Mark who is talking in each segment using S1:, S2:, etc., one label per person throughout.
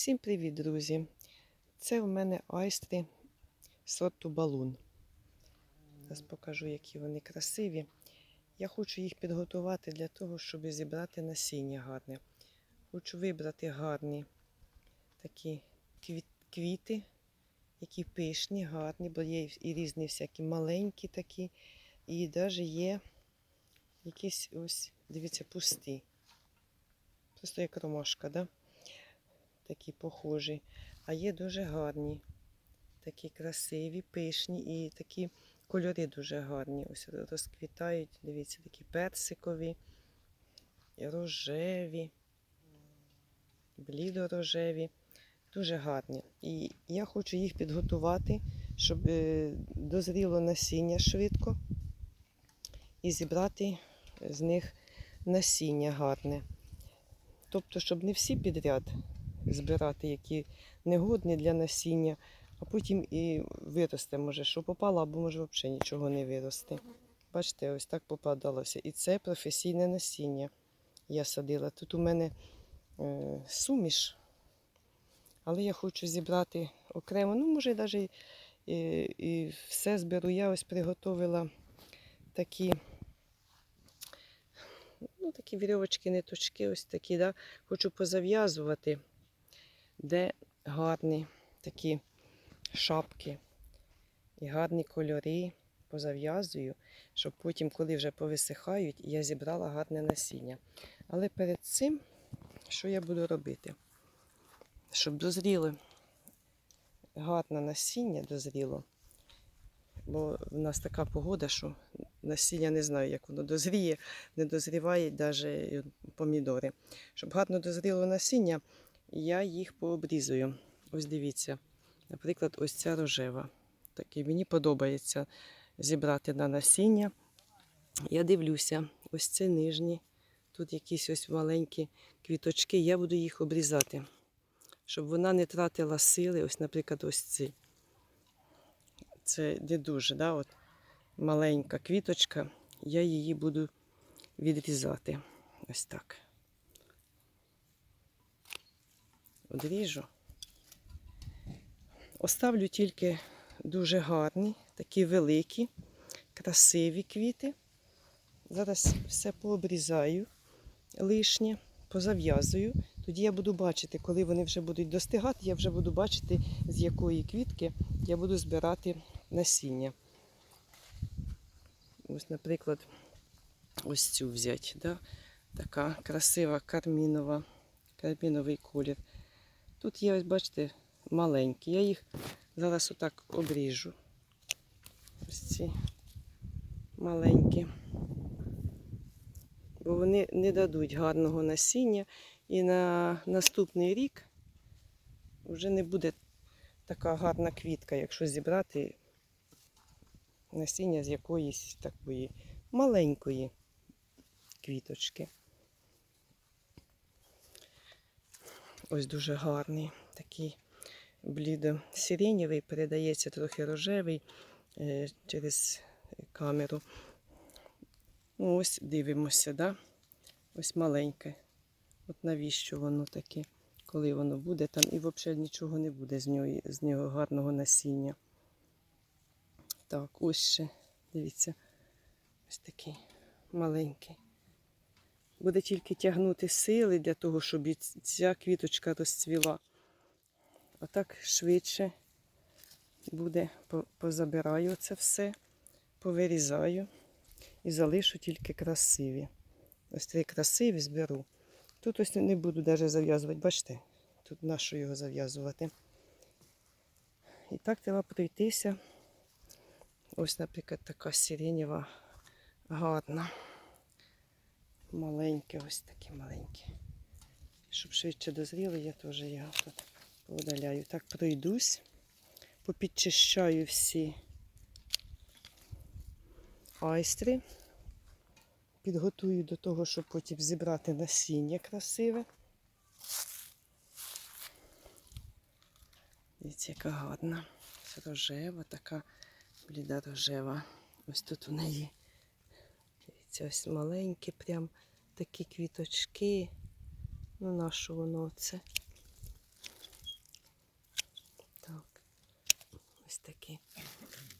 S1: Всім привіт, друзі! Це в мене айстри сорту балун. Зараз покажу, які вони красиві. Я хочу їх підготувати для того, щоб зібрати насіння гарне. Хочу вибрати гарні такі квіти, які пишні, гарні, бо є і різні всякі маленькі такі, і навіть є якісь ось, дивіться, пусті. Просто як ромашка, да? Такі похожі. А є дуже гарні, такі красиві, пишні і такі кольори дуже гарні. Ось розквітають, дивіться, такі персикові, рожеві, блідорожеві. Дуже гарні. І я хочу їх підготувати, щоб е, дозріло насіння швидко і зібрати з них насіння гарне. Тобто, щоб не всі підряд збирати, які негодні для насіння, а потім і виросте, може, що попало, або може взагалі нічого не виросте. Бачите, ось так попадалося. І це професійне насіння. Я садила. Тут у мене е, суміш, але я хочу зібрати окремо. Ну, може, навіть і, і все зберу. Я ось приготувала такі ну, такі вірьовочки, ниточки, ось такі, да? хочу позав'язувати, де гарні такі шапки і гарні кольори позав'язую, щоб потім, коли вже повисихають, я зібрала гарне насіння. Але перед цим, що я буду робити? Щоб дозріло гарне насіння дозріло, бо в нас така погода, що насіння не знаю, як воно дозріє, не дозрівають навіть помідори. Щоб гарно дозріло насіння, я їх пообрізую. Ось дивіться, наприклад, ось ця рожева. Такий мені подобається зібрати на насіння. Я дивлюся, ось це нижні. Тут якісь ось маленькі квіточки, я буду їх обрізати, щоб вона не тратила сили. Ось, наприклад, ось ці. Це не дуже, да, от маленька квіточка, я її буду відрізати. Ось так. Одріжу. Оставлю тільки дуже гарні, такі великі, красиві квіти. Зараз все пообрізаю лишнє, позав'язую. Тоді я буду бачити, коли вони вже будуть достигати, я вже буду бачити, з якої квітки я буду збирати насіння. Ось, наприклад, ось цю взяти. Да? Така красива кармінова, карміновий колір. Тут є, ось, бачите, маленькі. Я їх зараз отак обріжу. Ось ці маленькі. Бо вони не дадуть гарного насіння. І на наступний рік вже не буде така гарна квітка, якщо зібрати насіння з якоїсь такої маленької квіточки. Ось дуже гарний, такий блідо-сиренєвий, передається трохи рожевий е, через камеру. Ну, ось дивимося, да? ось маленьке. От навіщо воно таке, коли воно буде там і взагалі нічого не буде з нього, з нього гарного насіння. Так, ось ще, дивіться, ось такий маленький. Буде тільки тягнути сили для того, щоб ця квіточка розцвіла. А так швидше буде, позабираю це все, повирізаю і залишу тільки красиві. Ось три красиві зберу. Тут ось не буду навіть зав'язувати, бачите, тут нащо його зав'язувати. І так треба пройтися. Ось, наприклад, така сиренєва гарна. Маленькі, ось такі маленькі. Щоб швидше дозріли, я теж його тут поудаляю. Так пройдусь, попідчищаю всі айстри. Підготую до того, щоб потім зібрати насіння красиве. Дивіться, яка гарна. Рожева, така бліда рожева. Ось тут у неї дивіться, ось маленькі прям такі квіточки. Ну, на що воно це? Так, ось такі.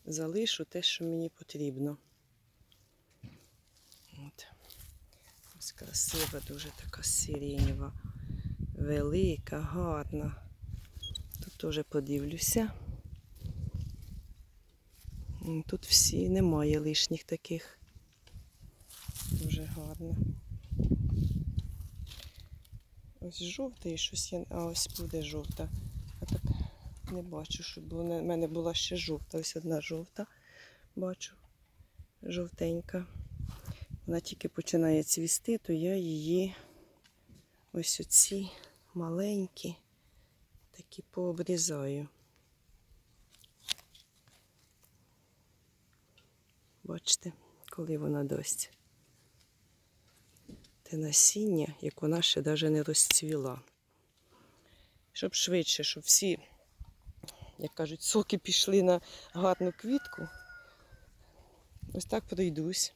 S1: Залишу те, що мені потрібно. От. Ось красива, дуже така сиренева, велика, гарна. Тут теж подивлюся. Тут всі немає лишніх таких. Дуже гарно. Ось жовтий, щось я. А ось буде жовта. А так не бачу, щоб було. У мене була ще жовта. Ось одна жовта. Бачу. Жовтенька. Вона тільки починає цвісти, то я її ось оці маленькі такі пообрізаю. Бачите, коли вона дасть те насіння, як вона ще навіть не розцвіла. Щоб швидше, щоб всі, як кажуть, соки пішли на гарну квітку. Ось так пройдусь.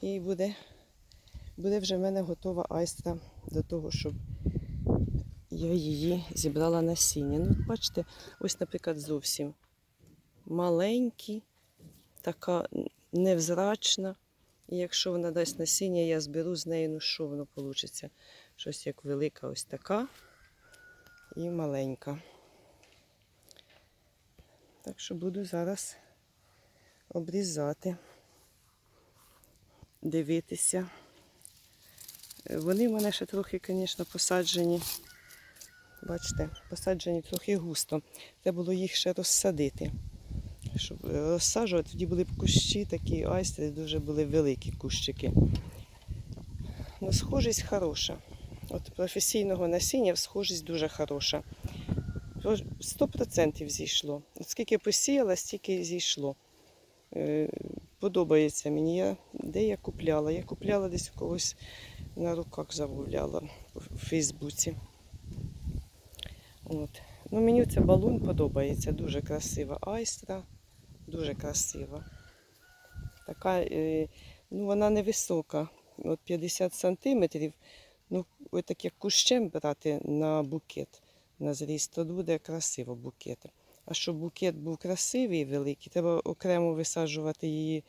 S1: І буде, буде вже в мене готова айстра до того, щоб я її зібрала насіння. Ну, бачите, ось, наприклад, зовсім маленькі, така невзрачна. І якщо вона дасть насіння, я зберу з неї, ну що воно вийде? Щось як велика, ось така і маленька. Так що буду зараз обрізати, дивитися. Вони в мене ще трохи, звісно, посаджені. Бачите, посаджені трохи густо. Треба було їх ще розсадити. Щоб е, розсаджувати, тоді були кущі такі айстри, дуже були великі кущики. Ну, схожість хороша. От професійного насіння схожість дуже хороша. 100% зійшло. От скільки посіяла, стільки зійшло. Е, Подобається мені. Я, де я купляла? Я купляла десь у когось на руках замовляла у Фейсбуці. От. Ну, мені цей балун подобається, дуже красива айстра, дуже красива. Така, е, ну вона невисока, от 50 сантиметрів. Ну, от так як кущем брати на букет, на зріст, то буде красиво букет. А щоб букет був красивий і великий, треба окремо висаджувати її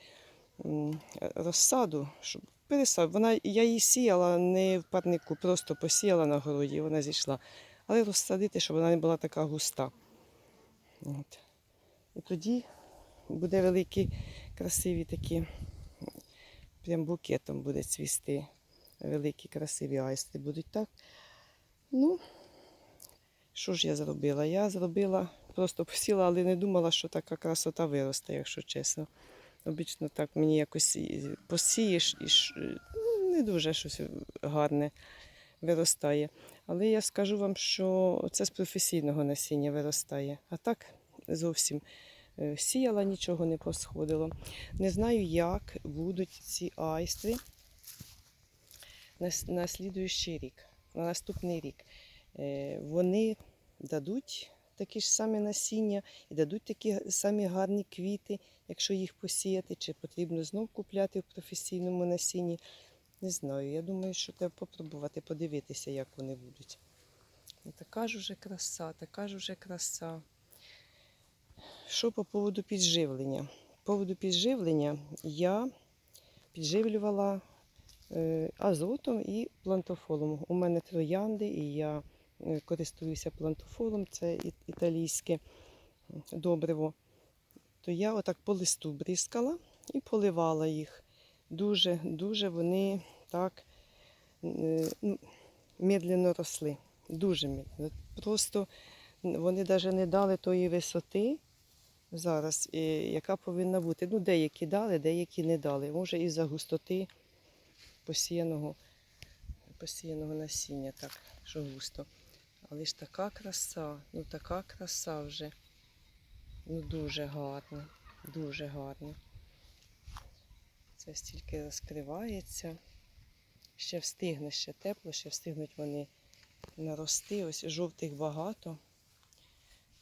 S1: розсаду, щоб пересад. Вона, я її сіяла не в парнику, просто посіяла на городі, вона зійшла. Але розсадити, щоб вона не була така густа. От. І тоді буде великий, красиві такі, прям букетом буде цвісти. Великі, красиві айсти будуть так. Ну, що ж я зробила? Я зробила, просто посіла, але не думала, що така красота виросте, якщо чесно. Обічно так мені якось посієш і ну, не дуже щось гарне виростає. Але я скажу вам, що це з професійного насіння виростає. А так зовсім сіяла, нічого не посходило. Не знаю, як будуть ці айстри на, на слідуючий рік, на наступний рік. Е, Вони дадуть такі ж самі насіння і дадуть такі самі гарні квіти, якщо їх посіяти, чи потрібно знов купляти в професійному насінні. Не знаю. Я думаю, що треба попробувати подивитися, як вони будуть. Така ж уже краса, така ж уже краса. Що по поводу підживлення? По поводу підживлення я підживлювала е, азотом і плантофолом. У мене троянди, і я е, користуюся плантофолом, це італійське добриво. То я отак по листу бризкала і поливала їх. Дуже, дуже вони так е, ну, медленно росли. Дуже медленно. Просто вони навіть не дали тої висоти зараз, яка повинна бути. Ну, деякі дали, деякі не дали. Може, із-за густоти посіяного, посіяного насіння, так, що густо. Але ж така краса, ну така краса вже. Ну, дуже гарно, дуже гарно. Це стільки розкривається. Ще встигне, ще тепло, ще встигнуть вони нарости. Ось жовтих багато.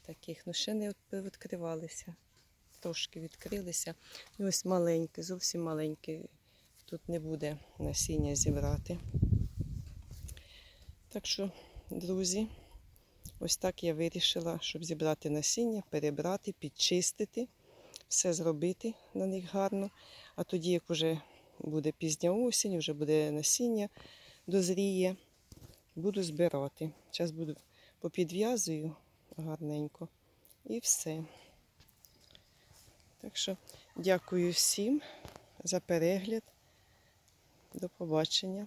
S1: Таких, ну ще не відкривалися. Трошки відкрилися. І ось маленькі, зовсім маленькі. Тут не буде насіння зібрати. Так що, друзі, Ось так я вирішила, щоб зібрати насіння, перебрати, підчистити, все зробити на них гарно. А тоді, як вже буде пізня осінь, вже буде насіння, дозріє, буду збирати. Зараз буду попідв'язую гарненько і все. Так що дякую всім за перегляд. До побачення.